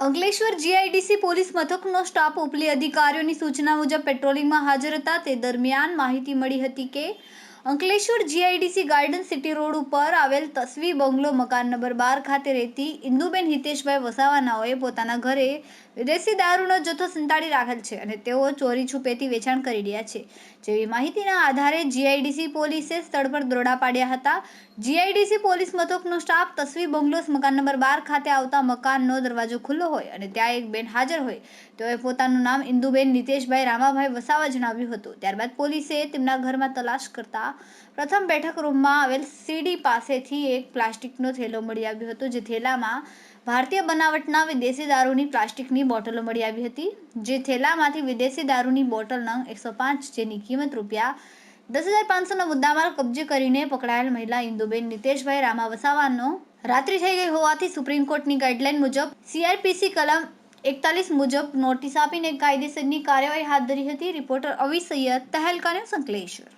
Ankleshwar GIDC police મથકનો staff ઉપલી અધિકારીઓની સૂચના મુજબ પેટ્રોલિંગમાં હાજર હતા. તે દરમિયાન માહિતી મળી હતી કે Ankleshwar GIDC garden city road ઉપર આવેલ તસવી બંગલો મકાન નંબર બાર ખાતે રહેતી ઇન્દુબેન હિતેશભાઈ વસાવાનાઓએ પોતાના ઘરે વિદેશી દારૂનો જથ્થો સંતાડી રાખેલ છે અને તેઓ ચોરી છુપેથી વેચાણ કરી રહ્યા છે. જેવી માહિતીના આધારે જીઆઈડીસી પોલીસે સ્થળ પર દરોડા પાડ્યા હતા. જીઆઈડીસી પોલીસ મથકનો સ્ટાફ તસવી બંગલોસ મકાન નંબર બાર ખાતે આવતા મકાનનો દરવાજો ખુલ્લો હોય અને ત્યાં એક બેન હાજર હોય. તેઓએ પોતાનું નામ ઇન્દુબેન નિતેશભાઈ રામાભાઈ વસાવા જણાવ્યું હતું. ત્યારબાદ પોલીસે તેમના ઘરમાં તલાશ કરતા પ્રથમ બેઠક રૂમમાં આવેલ સીડી પાસેથી એક પ્લાસ્ટિકનો થેલો મળી આવ્યો હતો. જે થેલામાં ભારતીય બનાવટના વિદેશી દારૂની પ્લાસ્ટિકની બોટલો મળી આવી હતી. જે થેલામાંથી વિદેશી દારૂની બોટલ નંગ એકસો પાંચ જેની કિંમત રૂપિયા દસ હજાર પાંચસોનો મુદ્દામાલ કબજે કરીને પકડાયેલ મહિલા ઇન્દુબેન નિતેશભાઈ રામા વસાવાનો રાત્રિ થઈ ગઈ હોવાથી સુપ્રીમ કોર્ટની ગાઈડલાઈન મુજબ સીઆરપીસી કલમ એકતાલીસ મુજબ નોટિસ આપીને કાયદેસરની કાર્યવાહી હાથ ધરી હતી. Reporter Avi Sayed Tehelka news Ankleshwar